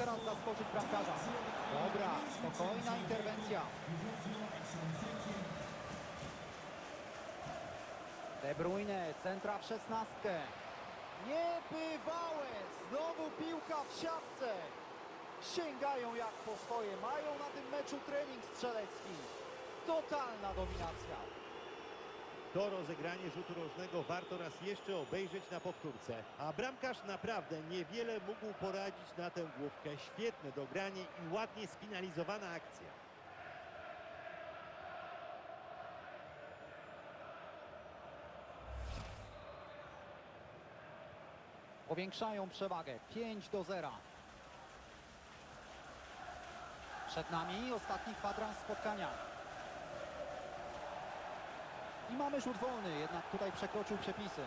teraz zaskoczyć bramkarza. Dobra, spokojna interwencja. De Bruyne, centra w szesnastkę. Niebywałe! Znowu piłka w siatce. Sięgają jak po swoje. Mają na tym meczu trening strzelecki. Totalna dominacja. To rozegranie rzutu rożnego warto raz jeszcze obejrzeć na powtórce. A bramkarz naprawdę niewiele mógł poradzić na tę główkę. Świetne dogranie i ładnie sfinalizowana akcja. Powiększają przewagę. 5 do 0. Przed nami ostatni kwadrans spotkania. I mamy rzut wolny, jednak tutaj przekroczył przepisy.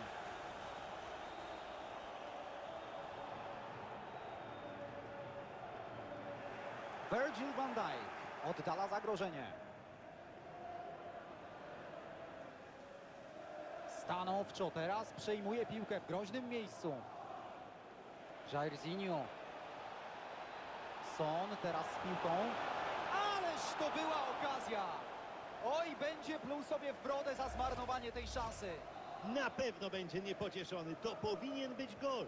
Virgil van Dijk oddala zagrożenie. Stanowczo teraz przejmuje piłkę w groźnym miejscu. Jairzinho. Son teraz z piłką. Ależ to była okazja! Oj, będzie pluł sobie w brodę za zmarnowanie tej szansy. Na pewno będzie niepocieszony. To powinien być gol.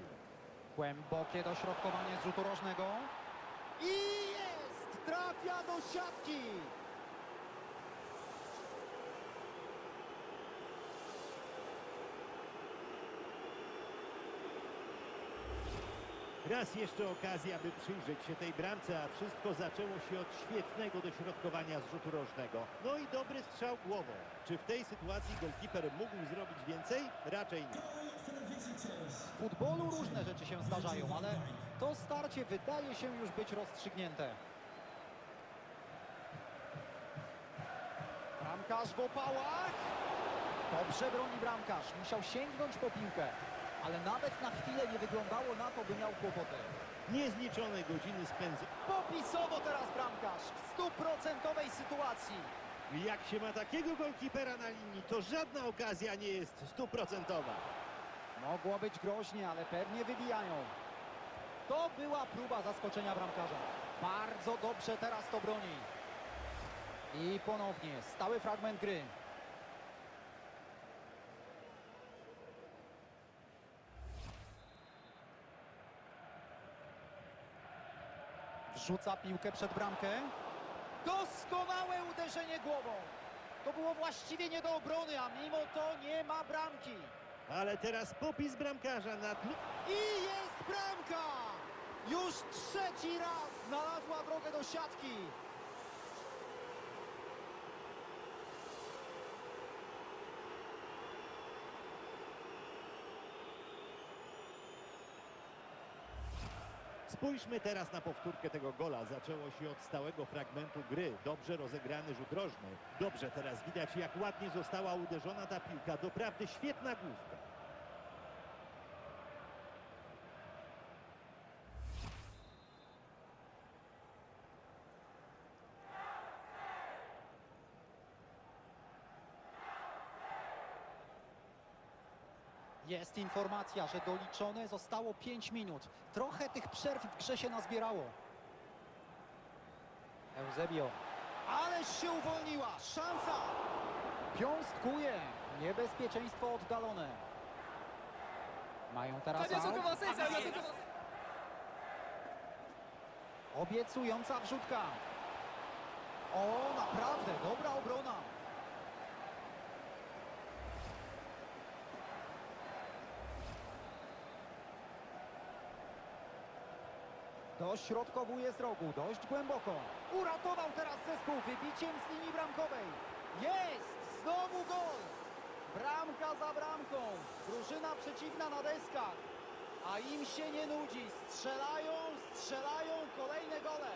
Głębokie dośrodkowanie z rzutu rożnego. I jest! Trafia do siatki! Raz jeszcze okazja, by przyjrzeć się tej bramce, a wszystko zaczęło się od świetnego dośrodkowania z rzutu rożnego. No i dobry strzał głową. Czy w tej sytuacji golkiper mógł zrobić więcej? Raczej nie. W futbolu różne rzeczy się zdarzają, ale to starcie wydaje się już być rozstrzygnięte. Bramkarz w opałach. Dobrze broni bramkarz. Musiał sięgnąć po piłkę. Ale nawet na chwilę nie wyglądało na to, by miał kłopoty. Niezliczone godziny spędza. Popisowo teraz bramkarz w stuprocentowej sytuacji. Jak się ma takiego golkipera na linii, to żadna okazja nie jest stuprocentowa. Mogło być groźnie, ale pewnie wybijają. To była próba zaskoczenia bramkarza. Bardzo dobrze teraz to broni. I ponownie stały fragment gry. Wrzuca piłkę przed bramkę. Doskonałe uderzenie głową. To było właściwie nie do obrony, a mimo to nie ma bramki. Ale teraz popis bramkarza na tle... I jest bramka! Już trzeci raz znalazła drogę do siatki. Spójrzmy teraz na powtórkę tego gola. Zaczęło się od stałego fragmentu gry. Dobrze rozegrany rzut rożny. Dobrze teraz widać, jak ładnie została uderzona ta piłka. Doprawdy świetna główka. Jest informacja, że doliczone zostało 5 minut. Trochę tych przerw w grze się nazbierało. Eusebio. Ależ się uwolniła! Szansa! Piąstkuje. Niebezpieczeństwo oddalone. Mają teraz aut. Obiecująca wrzutka. O, naprawdę, dobra obrona. Dośrodkowuje z rogu, dość głęboko. Uratował teraz zespół wybiciem z linii bramkowej. Jest! Znowu gol! Bramka za bramką. Drużyna przeciwna na deskach. A im się nie nudzi. Strzelają, strzelają kolejne gole.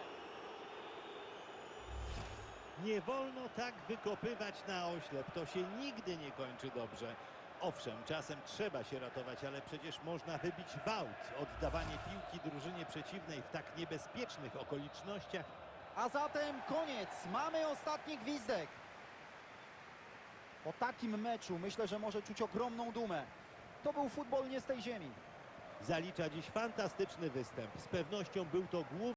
Nie wolno tak wykopywać na oślep. To się nigdy nie kończy dobrze. Owszem, czasem trzeba się ratować, ale przecież można wybić wałt. Oddawanie piłki drużynie przeciwnej w tak niebezpiecznych okolicznościach A zatem koniec. Mamy ostatni gwizdek. Po takim meczu myślę, że może czuć ogromną dumę. To był futbol nie z tej ziemi. zalicza dziś fantastyczny występ. Z pewnością był to główny